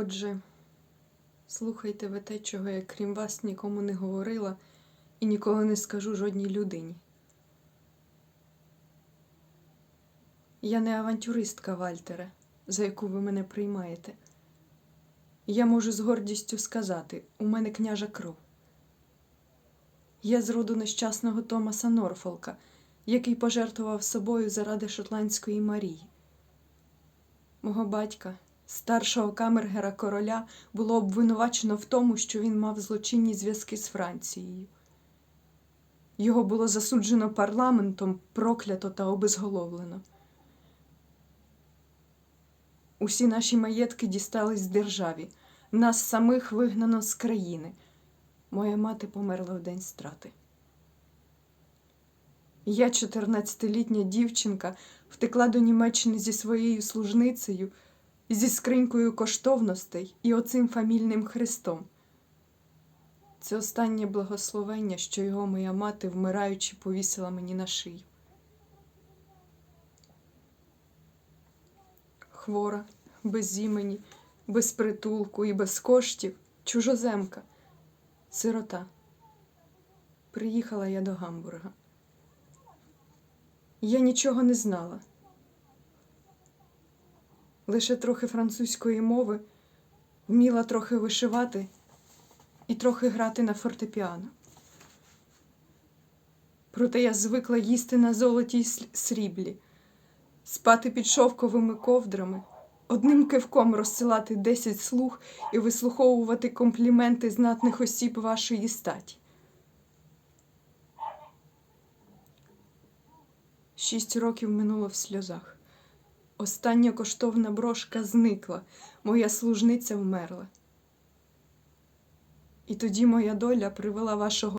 отже, слухайте ви те, чого я крім вас нікому не говорила і ніколи не скажу жодній людині. Я не авантюристка, Вальтере, за яку ви мене приймаєте. Я можу з гордістю сказати, у мене княжа кров. Я з роду нещасного Томаса Норфолка, який пожертвував собою заради шотландської Марії. Мого батька, старшого камергера короля, було обвинувачено в тому, що він мав злочинні зв'язки з Францією. Його було засуджено парламентом, проклято та обезголовлено. Усі наші маєтки дістались державі, нас самих вигнано з країни. Моя мати померла в день страти. Я, 14-літня дівчинка, втекла до Німеччини зі своєю служницею, зі скринькою коштовностей і оцим фамільним хрестом. Це останнє благословення, що його моя мати, вмираючи, повісила мені на шию. Хвора, без імені, без притулку і без коштів, чужоземка, сирота. Приїхала я до Гамбурга. Я нічого не знала. Лише трохи французької мови, вміла трохи вишивати і трохи грати на фортепіано. Проте я звикла їсти на золоті й сріблі, спати під шовковими ковдрами, одним кивком розсилати десять слуг і вислуховувати компліменти знатних осіб вашої статі. Шість років минуло в сльозах. Остання коштовна брошка зникла, моя служниця вмерла. І тоді моя доля привела вашого